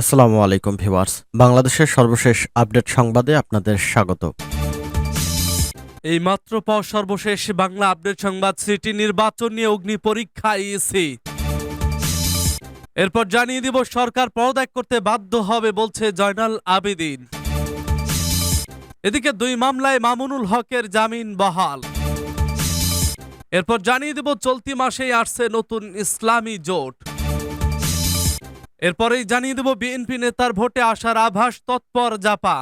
আসসালামু আলাইকুম ভিউয়ার্স। বাংলাদেশের সর্বশেষ আপডেট সংবাদে আপনাদের স্বাগত। এই মাত্র পাওয়া সর্বশেষ বাংলা আপডেট সংবাদ, সিটি নির্বাচন নিয়ে অগ্নি পরীক্ষা ইসি এরপর জানিয়ে দিব, সরকার পদত্যাগ করতে বাধ্য হবে বলছে জয়নাল আবেদিন। এদিকে দুই মামলায় মামুনুল হকের জামিন বহাল। এরপর জানিয়ে দেব, চলতি মাসেই আসছে নতুন ইসলামী জোট। এরপরেই জানিয়ে দেব বিএনপি নেতার ভোটে আসার আভাস তৎপর জাপা।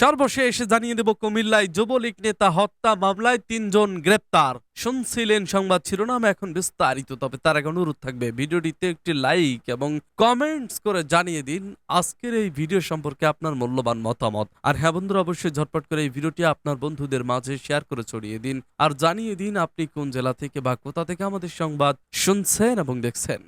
সর্বশেষ জানিয়ে দেব কুমিল্লায় যুবলীগ নেতা হত্যা মামলায় তিনজন গ্রেপ্তার। শুনছিলেন সংবাদ শিরোনাম, এখন বিস্তারিত। তবে তার আগে অনুরোধ থাকবে, ভিডিওটিতে একটি লাইক এবং কমেন্টস করে জানিয়ে দিন আজকের এই ভিডিও সম্পর্কে আপনার মূল্যবান মতামত। আর হ্যাঁ বন্ধুরা, অবশ্যই ঝটপট করে এই ভিডিওটি আপনার বন্ধুদের মাঝে শেয়ার করে ছড়িয়ে দিন। আর জানিয়ে দিন আপনি কোন জেলা থেকে বা কোথা থেকে আমাদের সংবাদ শুনছেন এবং দেখছেন।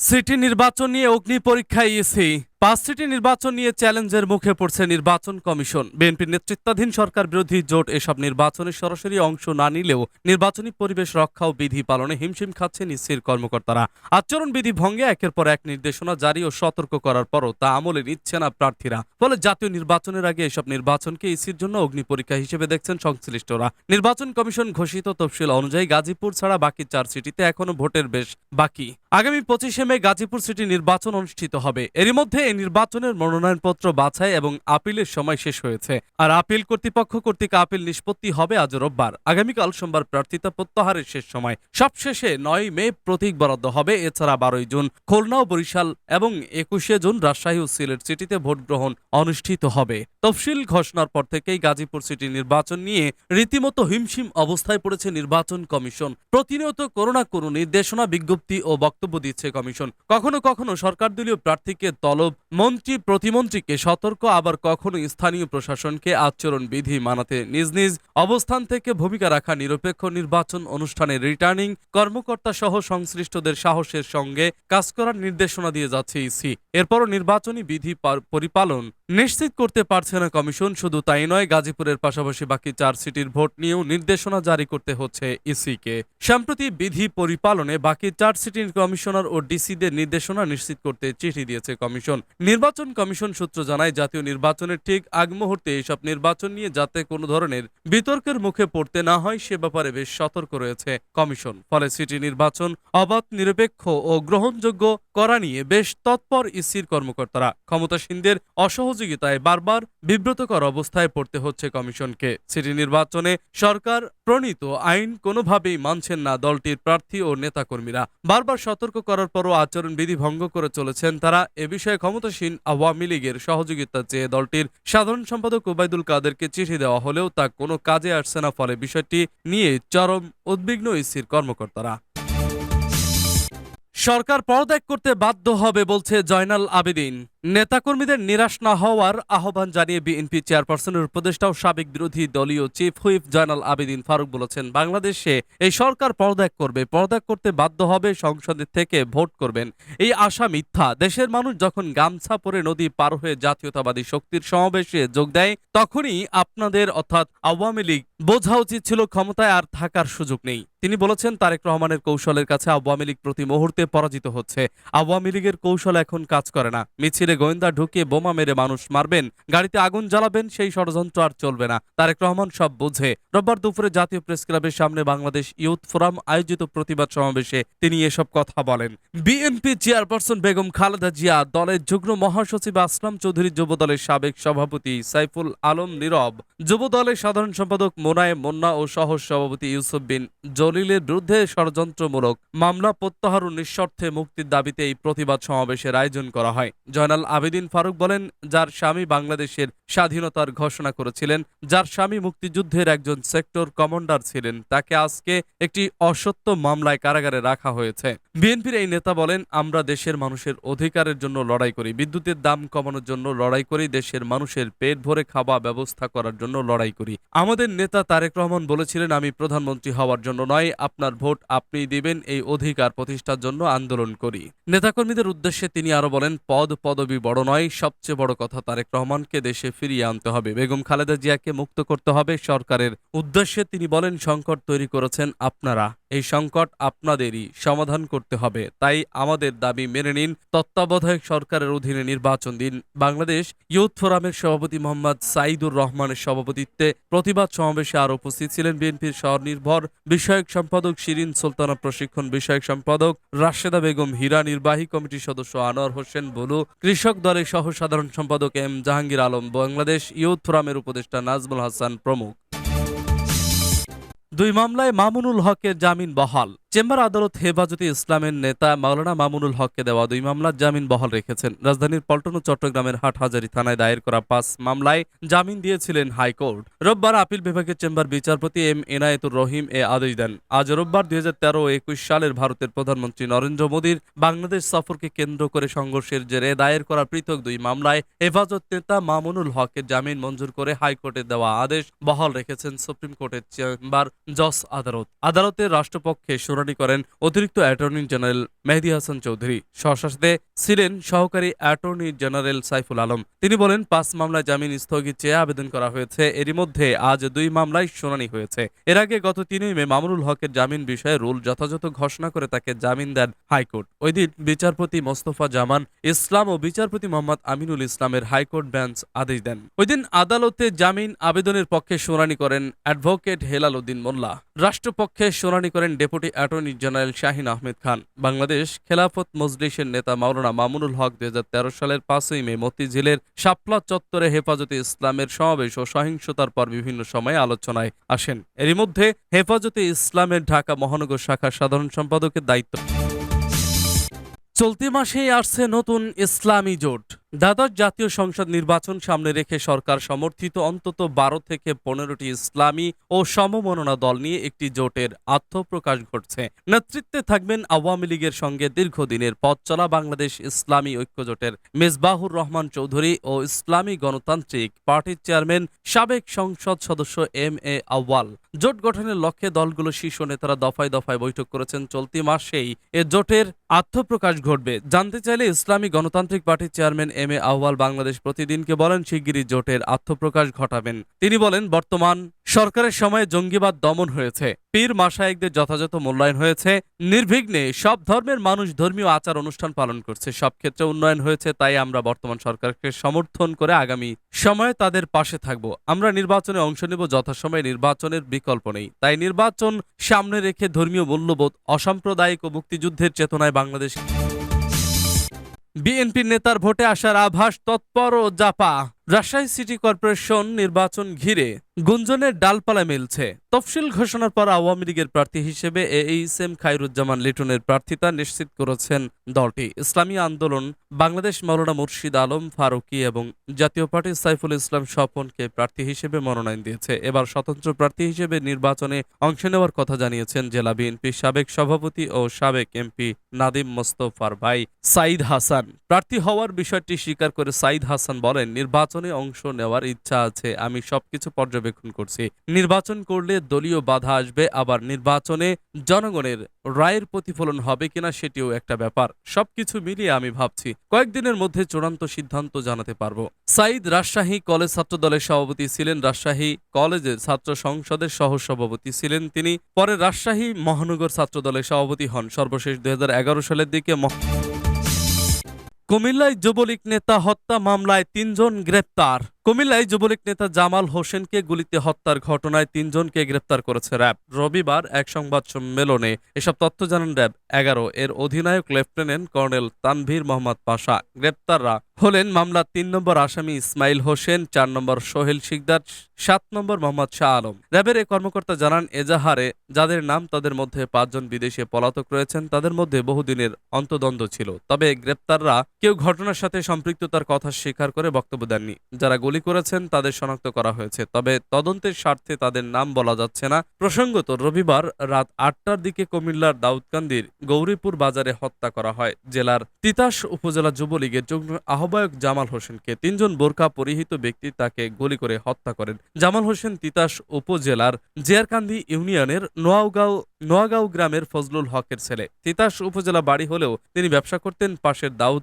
সিটি নির্বাচন নিয়ে অগ্নি পরীক্ষায় ইসি পাঁচ সিটি নির্বাচন নিয়ে চ্যালেঞ্জের মুখে পড়ছে নির্বাচন কমিশন। বিএনপির নেতৃত্বাধীন সরকার বিরোধী জোট এসব নির্বাচনে সরাসরি অংশ না নিলেও নির্বাচনী পরিবেশ রক্ষা ও বিধি পালনে হিমশিম খাচ্ছেন ইসির কর্মকর্তারা। আচরণ বিধি ভঙ্গে একের পর এক নির্দেশনা জারি ও সতর্ক করার পরও তা আমলে নিচ্ছে না প্রার্থীরা। ফলে জাতীয় নির্বাচনের আগে এসব নির্বাচনকে ইসির জন্য অগ্নি পরীক্ষা হিসেবে দেখছেন সংশ্লিষ্টরা। নির্বাচন কমিশন ঘোষিত তফসিল অনুযায়ী গাজীপুর ছাড়া বাকি চার সিটিতে এখনও ভোটের বেশ বাকি। আগামী পঁচিশে মে গাজীপুর সিটি নির্বাচন অনুষ্ঠিত হবে। এরই মধ্যে এই নির্বাচনের মনোনয়নপত্র বাছাই এবং আপিলের সময় শেষ হয়েছে। আর আপিল কর্তৃপক্ষ কর্তৃক আপিল নিষ্পত্তি হবে আজ রোববার। আগামীকাল সোমবার প্রার্থিতা প্রত্যাহারের শেষ সময়। সবশেষে নয় মে প্রতীক বরাদ্দ হবে, এছাড়া বারোই জুন খুলনা ও বরিশাল এবং একুশে জুন রাজশাহী ও সিলেট সিটিতে ভোট গ্রহণ অনুষ্ঠিত হবে। তফসিল ঘোষণার পর থেকেই গাজীপুর সিটি নির্বাচন নিয়ে রীতিমতো হিমশিম অবস্থায় পড়েছে নির্বাচন কমিশন। প্রতিনিয়ত করোনা কোনো নির্দেশনা, বিজ্ঞপ্তি ও বক্তব্য দিচ্ছে কমিশন। কখনো কখনো সরকার দলীয় প্রার্থীকে তলব মন্ত্রী প্রতিমন্ত্রীকে সতর্ক, আবার কখনো স্থানীয় প্রশাসনকে আচরণ বিধি মানাতে নিজ নিজ অবস্থান থেকে ভূমিকা রাখা নিরপেক্ষ নির্বাচন অনুষ্ঠানে রিটার্নিং কর্মকর্তা সহ সংশ্লিষ্টদের সাহসের সঙ্গে কাজ করার নির্দেশনা দিয়ে যাচ্ছে ইসি। এরপরও নির্বাচনী বিধি পরিপালন নিশ্চিত করতে পারছে না কমিশন, শুধু তাই নয়, গাজীপুরের পাশাপাশি বাকি চার সিটির ভোট নিয়েও নির্দেশনা জারি করতে হচ্ছে ইসিকে। সম্প্রতি বিধি পরিপালনে বাকি চার সিটির কমিশনার ও ডিসিদের নির্দেশনা নিশ্চিত করতে চিঠি দিয়েছে কমিশন। নির্বাচন কমিশন সূত্র জানায়, জাতীয় নির্বাচনের ঠিক আগ মুহূর্তে এসব নির্বাচন নিয়ে যাতে কোনো ধরনের বিতর্কের মুখে পড়তে না হয়, সে ব্যাপারে বেশ সতর্ক রয়েছে কমিশন। ফলে সিটি নির্বাচন অবাধ, নিরপেক্ষ ও গ্রহণযোগ্য করা নিয়ে বেশ তৎপর ইসির কর্মকর্তারা। ক্ষমতাসীনদের অসহযোগিতায় বারবার বিব্রতকর অবস্থায় পড়তে হচ্ছে কমিশনকে। সিটি নির্বাচনে সরকার প্রণীত আইন কোনোভাবেই মানছেন না দলটির প্রার্থী ও নেতাকর্মীরা। বারবার সতর্ক করার পরও আচরণবিধি ভঙ্গ করে চলেছেন তারা। এ বিষয়ে ক্ষমতাসীন আওয়ামী লীগের সহযোগিতা চেয়ে দলটির সাধারণ সম্পাদক ওবায়দুল কাদেরকে চিঠি দেওয়া হলেও তা কোনো কাজে আসছে না, ফলে বিষয়টি নিয়ে চরম উদ্বিগ্ন ইসির কর্মকর্তারা। সরকার পদত্যাগ করতে বাধ্য হবে বলছে জয়নাল আবেদিন। নেতাকর্মীদের নিরাশ না হওয়ার আহ্বান জানিয়ে বিএনপি চেয়ারপারসনের উপদেষ্টা ও সাবেক বিরোধী দলীয় চিফ হুইপ জয়নাল আবেদিন ফারুক বলেছেন, বাংলাদেশে এই সরকার পদত্যাগ করবে, পদত্যাগ করতে বাধ্য হবে, সংসদের থেকে ভোট করবেন। এই আশা মিথ্যা। দেশের মানুষ যখন গামছা পরে নদী পার হয়ে জাতীয়তাবাদী শক্তির সমাবেশে যোগ দেয়, তখনই আপনাদের অর্থাৎ আওয়ামী লীগ বোঝা উচিত ছিল ক্ষমতায় আর থাকার সুযোগ নেই। তিনি বলেছেন, তারেক রহমানের কৌশলের কাছে আওয়ামী লীগ প্রতি মুহূর্তে পরাজিত হচ্ছে। আওয়ামী লীগের কৌশল এখন কাজ করে না। মিছিলে গোয়েন্দা ঢুকিয়ে বোমা মেরে মানুষ মারবেন, গাড়িতে আগুন জ্বালাবেন, সেই ষড়যন্ত্র আর চলবে না। তারেক রহমান সব বুঝে। রোববার দুপুরে জাতীয় প্রেস ক্লাবের সামনে বাংলাদেশ ইউথ ফোরাম আয়োজিত প্রতিবাদ সমাবেশে তিনি এসব কথা বলেন। বিএনপি চেয়ারপারসন বেগম খালেদা জিয়া দলের যুগ্ম মহাসচিব আসলাম চৌধুরী যুব দলের সাবেক সভাপতি সাইফুল আলম নীরব। যুব দলের সাধারণ সম্পাদক মোনায়েম মোন্না ও সহ সভাপতি ইউসুফ বিন জলিলের বিরুদ্ধে ষড়যন্ত্রমূলক মামলা প্রত্যাহার ও নিঃশর্তে মুক্তির দাবিতে এই প্রতিবাদ সমাবেশের আয়োজন করা হয়। জয়নাল আবেদিন ফারুক বলেন, যার স্বামী বাংলাদেশের স্বাধীনতার ঘোষণা করেছিলেন, যার স্বামী মুক্তিযুদ্ধের একজন সেক্টর কমান্ডার ছিলেন, তাকে আজকে একটি অসত্য মামলায় কারাগারে রাখা হয়েছে। বিএনপির এই নেতা বলেন, আমরা দেশের মানুষের অধিকারের জন্য লড়াই করি, বিদ্যুতের দাম কমানোর জন্য লড়াই করি, দেশের মানুষের পেট ভরে খাওয়া ব্যবস্থা করার জন্য লড়াই করি। আমাদের নেতা তারেক রহমান বলেছিলেন, আমি প্রধানমন্ত্রী হওয়ার জন্য নয়, আপনার ভোট আপনি দিবেন, এই অধিকার প্রতিষ্ঠার জন্য আন্দোলন করি। নেতাকর্মীদের উদ্দেশ্যে তিনি আরও বলেন, পদ পদবি বড় নয়, সবচেয়ে বড় কথা তারেক রহমানকে দেশে ফিরিয়ে আনতে হবে। বেগম খালেদা জিয়াকে মুক্ত করতে হবে সরকারের উদ্দেশ্যে তিনি বলেন, সংকট তৈরি করেছেন আপনারা। এই সংকট আপনাদেরই সমাধান করতে হবে। তাই আমাদের দাবি মেনে নিন। তত্ত্বাবধায়ক সরকারের অধীনে নির্বাচন দিন। বাংলাদেশ ইউথ ফোরামের সভাপতি মোহাম্মদ সাইদুর রহমানের সভাপতিত্বে প্রতিবাদ সমাবেশে আর উপস্থিত ছিলেন বিএনপির স্বনির্ভর বিষয়ক সম্পাদক শিরিন সুলতানা, প্রশিক্ষণ বিষয়ক সম্পাদক রাশেদা বেগম, হীরা নির্বাহী কমিটির সদস্য আনোয়ার হোসেন বলু, কৃষক দলের সহ সাধারণ সম্পাদক এম জাহাঙ্গীর আলম, বাংলাদেশ ইউথ ফোরামের উপদেষ্টা নাজমুল হাসান প্রমুখ। দুই মামলায় মামুনুল হকের জামিন বহাল। চেম্বার আদালত হেফাজতে ইসলামের নেতা মাওলানা মামুনুল হককে দেওয়া দুই মামলার জামিন বহাল রেখেছেন। রাজধানীর পল্টন ও চট্টগ্রামের হাটহাজারী থানায় দায়ের করা পাঁচ মামলায় জামিন দিয়েছিলেন হাইকোর্ট। রোববার আপিল বিভাগের চেম্বার বিচারপতি এম এনায়েতুর রহিম এ আদেশ দেন। আজ রোববার দুই হাজার তেরো একুশ সালের ভারতের প্রধানমন্ত্রী নরেন্দ্র মোদীর বাংলাদেশ সফরকে কেন্দ্র করে সংঘর্ষের জেরে দায়ের করা পৃথক দুই মামলায় হেফাজত নেতা মামুনুল হকের জামিন মঞ্জুর করে হাইকোর্টে দেওয়া আদেশ বহাল রেখেছেন সুপ্রিম কোর্টের চেম্বার জজ আদালত। আদালতের রাষ্ট্রপক্ষে শুনানি করেন অতিরিক্ত অ্যাটর্নি জেনারেল মেহেদি হাসান চৌধুরী। স্বশাসনে ছিলেন সহকারী অ্যাটর্নি জেনারেল সাইফুল আলম। তিনি বলেন, পাঁচ মামলায় জামিন স্থগিত চেয়ে আবেদন করা হয়েছে। এরই মধ্যে আজ দুই মামলায় শুনানি হয়েছে। এর আগে গত তিনই মে মামুনুল হকের জামিন বিষয়ে রুল যথাযথ ঘোষণা করে তাকে জামিন দেন হাইকোর্ট। ওই দিন বিচারপতি মোস্তফা জামান ইসলাম ও বিচারপতি মোহাম্মদ আমিনুল ইসলামের হাইকোর্ট বেঞ্চ আদেশ দেন। ওই দিন আদালতে জামিন আবেদনের পক্ষে শুনানি করেন অ্যাডভোকেট হেলাল উদ্দিন মোল্লা। রাষ্ট্রপক্ষে শুনানি করেন deputy attorney general Shahin Ahmed Khan. Bangladesh Khelafat মজলিসের নেতা মাওলানা মামুনুল হক দুই সালের পাঁচই মে মতিঝিলের শাপলা চত্বরে হেফাজতে ইসলামের সমাবেশ ও সহিংসতার পর বিভিন্ন সময়ে আলোচনায় আসেন। এরই মধ্যে হেফাজতে ইসলামের ঢাকা মহানগর শাখার সাধারণ সম্পাদকের দায়িত্ব। চলতি মাসেই আসছে নতুন ইসলামী জোট। দ্বাদশ জাতীয় সংসদ নির্বাচন সামনে রেখে সরকার সমর্থিত অন্তত বারো থেকে পনেরোটি ইসলামী ও সমমননা দল নিয়ে একটি জোটের আত্মপ্রকাশ ঘটছে। নেতৃত্বে থাকবেন আওয়ামী লীগের সঙ্গে দীর্ঘদিনের পথ চলা বাংলাদেশ ইসলামী ঐক্যজোটের মেজবাহুর রহমান চৌধুরী ও ইসলামী গণতান্ত্রিক পার্টির চেয়ারম্যান, সাবেক সংসদ সদস্য এম এ আওয়াল জোট গঠনের লক্ষ্যে দলগুলো শীর্ষ নেতারা দফায় দফায় বৈঠক করেছেন চলতি মাসেই। এ জোটের আত্মপ্রকাশ ঘটবে। জানতে চাইলে ইসলামী গণতান্ত্রিক পার্টির chairman M A Ahbal Bangladesh প্রতিদিনকে বলেন, শিগগিরই জোটের আত্মপ্রকাশ ঘটাবেন। তিনি বলেন, বর্তমান সরকারের সময়ে জঙ্গিবাদ দমন হয়েছে। পীর মাসায়েকদের যথাযথ মূল্যায়ন হয়েছে। নির্বিঘ্নে সব ধর্মের মানুষ ধর্মীয় আচার অনুষ্ঠান পালন করছে। সব ক্ষেত্রে উন্নয়ন হয়েছে, তাই আমরা বর্তমান সরকারকে সমর্থন করে আগামী সময়ে তাদের পাশে থাকব। আমরা নির্বাচনে অংশ নেব, যথাসময়ে নির্বাচনের বিকল্প নেই। তাই নির্বাচন সামনে রেখে ধর্মীয় মূল্যবোধ, অসাম্প্রদায়িক ও মুক্তিযুদ্ধের চেতনায় বাংলাদেশ বিএনপির নেতার ভোটে আসার আভাস তৎপর ও জাপা। রাজশাহী সিটি কর্পোরেশন নির্বাচন ঘিরে গুঞ্জনের ডালপালা মিলছে। তফসিল ঘোষণার পর আওয়ামী লীগের প্রার্থী হিসেবে এইচ এম খায়রুজ্জামান লিটনের প্রার্থিতা নিশ্চিত করেছেন দলটি। ইসলামী আন্দোলন, বাংলাদেশ মৌলানা মুর্শিদ আলম ফারুকি এবং জাতীয় পার্টি সাইফুল ইসলাম স্বপনকে প্রার্থী হিসেবে মনোনয়ন দিয়েছে। এবার স্বতন্ত্র প্রার্থী হিসেবে নির্বাচনে অংশ নেওয়ার কথা জানিয়েছেন জেলা বিএনপির সাবেক সভাপতি ও সাবেক এমপি নাদিম মোস্তফার ভাই সাইদ হাসান। প্রার্থী হওয়ার বিষয়টি স্বীকার করে সাইদ হাসান বলেন, নির্বাচনে অংশ নেওয়ার ইচ্ছা আছে, আমি সবকিছু পর্যবেক্ষণ করছি। নির্বাচন করলে দলীয় বাধা আসবে, আবার নির্বাচনে জনগণের রায়ের প্রতিফলন হবে কিনা সেটিও একটা ব্যাপার। সবকিছু মিলিয়ে আমি ভাবছি, কয়েকদিনের মধ্যে চূড়ান্ত সিদ্ধান্ত জানাতে পারব। সাইদ রাজশাহী কলেজ ছাত্র দলের সভাপতি ছিলেন রাজশাহী কলেজের ছাত্র সংসদের সহ সভাপতি ছিলেন তিনি। পরে রাজশাহী মহানগর ছাত্র দলের সভাপতি হন। সর্বশেষ দুই হাজার এগারো সালের দিকে কুমিল্লায় যুবলীগ নেতা হত্যা মামলায় তিনজন গ্রেপ্তার। কুমিল্লায় যুবলীগ নেতা জামাল হোসেনকে গুলিতে হত্যার ঘটনায় তিনজনকে গ্রেপ্তার করেছে র্যাব। রবিবার এক সংবাদ সম্মেলনে এসব তথ্য জানান র্যাব। এগারো এর অধিনায়ক লেফটেন্যান্ট কর্নেল তানভীর মোহাম্মদ পাশা। গ্রেপ্তাররা হলেন মামলার তিন নম্বর আসামি ইসমাইল হোসেন, চার নম্বর সোহেল শিকদার, সাত নম্বর মোহাম্মদ শাহ আলম। র্যাবের এ কর্মকর্তা জানান, এজাহারে যাদের নাম তাদের মধ্যে পাঁচজন বিদেশে পলাতক রয়েছেন, তাদের মধ্যে বহুদিনের অন্তদ্বন্দ্ব ছিল। তবে গ্রেপ্তাররা কেউ ঘটনার সাথে সম্পৃক্ততার কথা স্বীকার করে বক্তব্য দেননি। যারা গুলি করেছেন, তাদের শনাক্ত করা হয়েছে। তবে তদন্তের স্বার্থে তাদের নাম বলা যাচ্ছে না। প্রসঙ্গত, রবিবার রাত আটটার দিকে কুমিল্লার দাউদকান্দির গৌরীপুর বাজারে হত্যা করা হয়। জেলার তিতাস উপজেলা যুবলীগের যুগ্ম আহ্বায়ক জামাল হোসেনকে তিনজন বোরকা পরিহিত ব্যক্তি তাকে গুলি করে হত্যা করেন। জামাল হোসেন তিতাস উপজেলার জিয়ারকান্দি ইউনিয়নের নোয়াগাঁও নোয়াগাঁও গ্রামের ফজলুল হকের ছেলে। তিতাস উপজেলা বাড়ি হলেও তিনি ব্যবসা করতেন পাশের দাউদ